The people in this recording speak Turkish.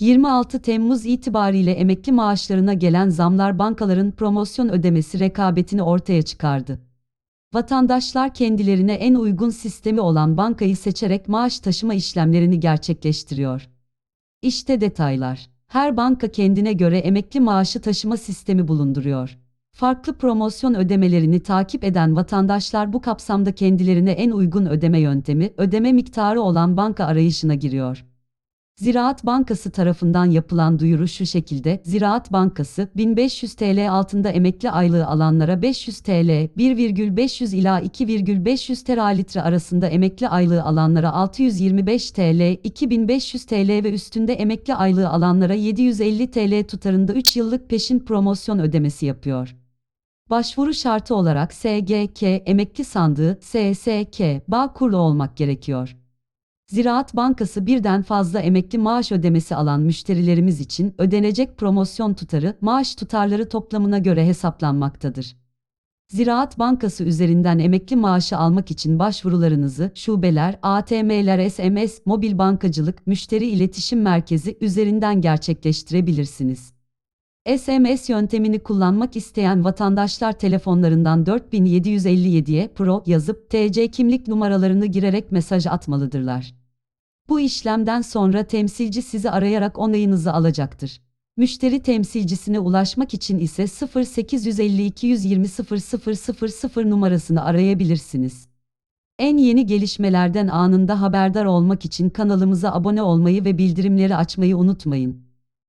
26 Temmuz itibariyle emekli maaşlarına gelen zamlar bankaların promosyon ödemesi rekabetini ortaya çıkardı. Vatandaşlar kendilerine en uygun sistemi olan bankayı seçerek maaş taşıma işlemlerini gerçekleştiriyor. İşte detaylar. Her banka kendine göre emekli maaşı taşıma sistemi bulunduruyor. Farklı promosyon ödemelerini takip eden vatandaşlar bu kapsamda kendilerine en uygun ödeme yöntemi, ödeme miktarı olan banka arayışına giriyor. Ziraat Bankası tarafından yapılan duyuru şu şekilde, Ziraat Bankası, 1500 TL altında emekli aylığı alanlara 500 TL, 1,500 ila 2,500 teralitre arasında emekli aylığı alanlara 625 TL, 2500 TL ve üstünde emekli aylığı alanlara 750 TL tutarında 3 yıllık peşin promosyon ödemesi yapıyor. Başvuru şartı olarak SGK, emekli sandığı, SSK, bağ kurulu olmak gerekiyor. Ziraat Bankası birden fazla emekli maaş ödemesi alan müşterilerimiz için ödenecek promosyon tutarı maaş tutarları toplamına göre hesaplanmaktadır. Ziraat Bankası üzerinden emekli maaşı almak için başvurularınızı şubeler, ATM'ler, SMS, mobil bankacılık, müşteri iletişim merkezi üzerinden gerçekleştirebilirsiniz. SMS yöntemini kullanmak isteyen vatandaşlar telefonlarından 4757'ye Pro yazıp TC kimlik numaralarını girerek mesaj atmalıdırlar. Bu işlemden sonra temsilci sizi arayarak onayınızı alacaktır. Müşteri temsilcisine ulaşmak için ise 0852 120 0000 numarasını arayabilirsiniz. En yeni gelişmelerden anında haberdar olmak için kanalımıza abone olmayı ve bildirimleri açmayı unutmayın.